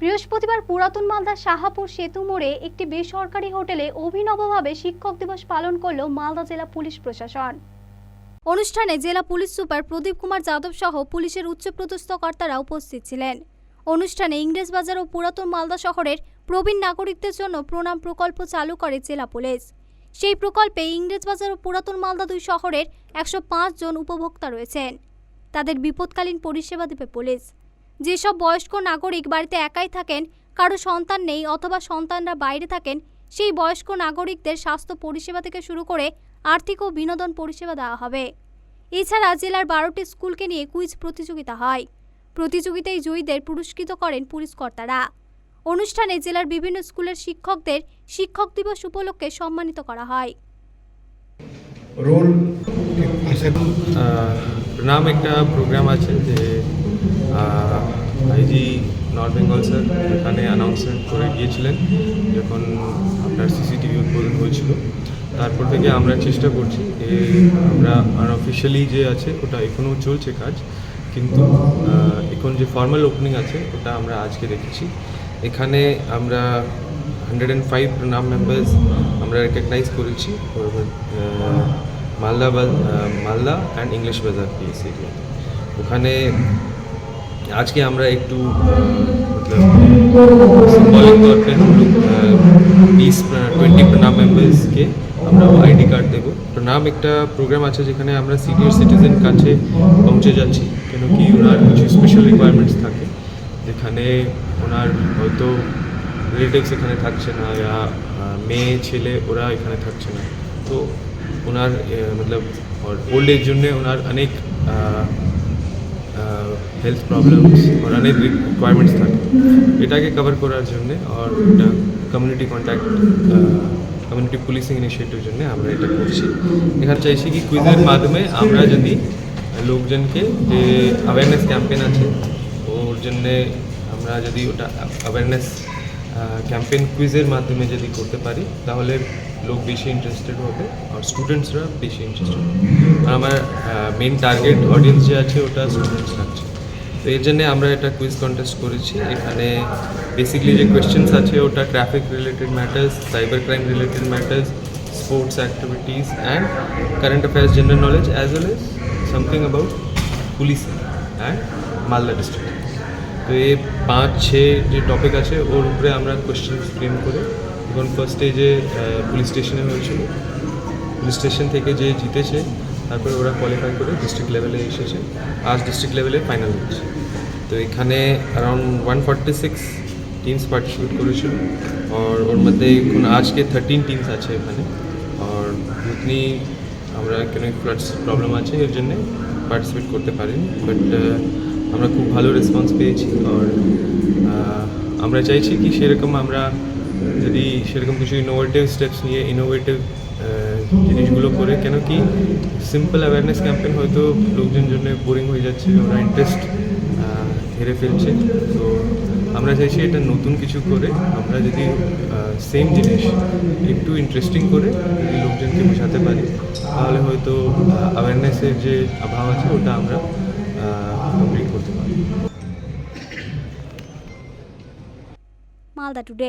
বৃহস্পতিবার পুরাতন মালদা শাহাপুর সেতু মোড়ে একটি বেসরকারি হোটেলে অভিনবভাবে শিক্ষক দিবস পালন করল মালদা জেলা পুলিশ প্রশাসন। অনুষ্ঠানে জেলা পুলিশ সুপার প্রদীপ কুমার যাদব সহ পুলিশের উচ্চপদস্থ কর্তারা উপস্থিত ছিলেন। অনুষ্ঠানে ইংরেজবাজার ও পুরাতন মালদা শহরের প্রবীণ নাগরিকদের জন্য প্রণাম প্রকল্প চালু করে জেলা পুলিশ। সেই প্রকল্পে ইংরেজবাজার ও পুরাতন মালদা দুই শহরের একশো পাঁচ জন উপভোক্তা রয়েছেন। তাদের বিপদকালীন পরিষেবা দেবে পুলিশ। যেসব বয়স্ক নাগরিক বাড়িতে একাই থাকেন কারও সন্তান নেই অথবা সন্তানরা বাইরে থাকেন সেই বয়স্ক নাগরিকদের স্বাস্থ্য পরিষেবা থেকে শুরু করে আর্থিক ও বিনোদন পরিষেবা দেওয়া হবে। এছাড়া জেলার বারোটি স্কুলকে নিয়ে কুইজ প্রতিযোগিতা হয়। প্রতিযোগিতায় জয়ীদের পুরস্কৃত করেন পুলিশ কর্তারা। অনুষ্ঠানে জেলার বিভিন্ন স্কুলের শিক্ষকদের শিক্ষক দিবস উপলক্ষে সম্মানিত করা হয়। রোল নাম একটা প্রোগ্রাম আছে যে আইজি নর্থ বেঙ্গল স্যার এখানে অ্যানাউন্সমেন্ট করে গিয়েছিলেন যখন আপনার সিসিটিভি উদ্বোধন হয়েছিল। তারপর থেকে আমরা চেষ্টা করছি যে আমরা আনঅফিসিয়ালি যে আছে ওটা এখনও চলছে কাজ, কিন্তু এখন যে ফর্মাল ওপেনিং আছে ওটা আমরা আজকে দেখেছি। এখানে আমরা হান্ড্রেড অ্যান্ড ফাইভ নাম মেম্বার্স আমরা রেকগনাইজ করেছি Malda Malda and English Bazar PS ওখানে আজকে আমরা একটু সিম্বলিক টোয়েন্টি প্রণাম মেম্বার্সকে আমরা আইডি কার্ড দেবো। প্রণাম একটা প্রোগ্রাম আছে যেখানে আমরা সিনিয়র সিটিজেন কাছে পৌঁছে যাচ্ছি, কেন কি ওনার কিছু স্পেশাল রিকোয়ারমেন্টস থাকে। যেখানে ওনার হয়তো রিলেটিভস এখানে থাকছে না, বা মেয়ে, ছেলে, ওরা এখানে থাকছে না। তো ওনার মতলব ওল্ড এজ জন্যে ওনার অনেক হেলথ প্রবলেমস আর অনেক রিকোয়ারমেন্টস থাকে। এটাকে কভার করার জন্যে আর community contact community policing initiative জন্য আমরা এটা করছি। এখানে চাইছি কি কুইজের মাধ্যমে আমরা যদি লোকজনকে যে অ্যাওয়ারনেস ক্যাম্পেন আছে, ওর জন্যে আমরা যদি ওটা অ্যাওয়ারনেস ক্যাম্পেন কুইজের মাধ্যমে যদি করতে পারি, তাহলে লোক বেশি ইন্টারেস্টেড হবে আর স্টুডেন্টসরা বেশি ইন্টারেস্টেড হবে। আর আমার মেন টার্গেট অডিয়েন্স যে আছে, ওটা স্টুডেন্টস থাকছে। তো এর জন্যে আমরা এটা কুইজ কন্টেস্ট করেছি। এখানে বেসিক্যালি যে কোয়েশ্চেন্স আছে, ওটা traffic related matters cyber crime related matters sports activities and current affairs general knowledge as well as something about police and Malda district তো এই পাঁচ ছে যে টপিক আছে, ওর উপরে আমরা কোয়েশ্চেন ফ্রেম করে এখন ফার্স্ট স্টেজে পুলিশ স্টেশনে হয়েছিল। পুলিশ স্টেশন থেকে যে জিতেছে, তারপরে ওরা কোয়ালিফাই করে ডিস্ট্রিক্ট লেভেলে এসেছে। আজ ডিস্ট্রিক্ট লেভেলে ফাইনাল হচ্ছে তো এখানে around one forty six teams participate করেছিল। আর ওর মধ্যে এখন আজকে থার্টিন টিমস আছে এখানে। আর উতনি আমরা কেন ফ্লাডস প্রবলেম আছে, এর জন্যে পার্টিসিপেট করতে পারিনি। বাট আমরা খুব ভালো রেসপন্স পেয়েছি আর আমরা চাইছি কি সেরকম আমরা যদি সেরকম কিছু ইনোভেটিভ স্টেপস নিয়ে ইনোভেটিভ জিনিসগুলো করে, কেন কি সিম্পল অ্যাওয়ারনেস ক্যাম্পেন হয়তো লোকজন জন্য বোরিং হয়ে যাচ্ছে, ওরা ইন্টারেস্ট হেরে ফেলছে। তো আমরা চাইছি এটা নতুন কিছু করে, আমরা যদি সেম জিনিস একটু ইন্টারেস্টিং করে যদি লোকজনকে বোঝাতে পারি, তাহলে হয়তো অ্যাওয়ারনেসের যে অভাব আছে, ওটা আমরা কমপ্লিট করতে পারি মালদা টুডে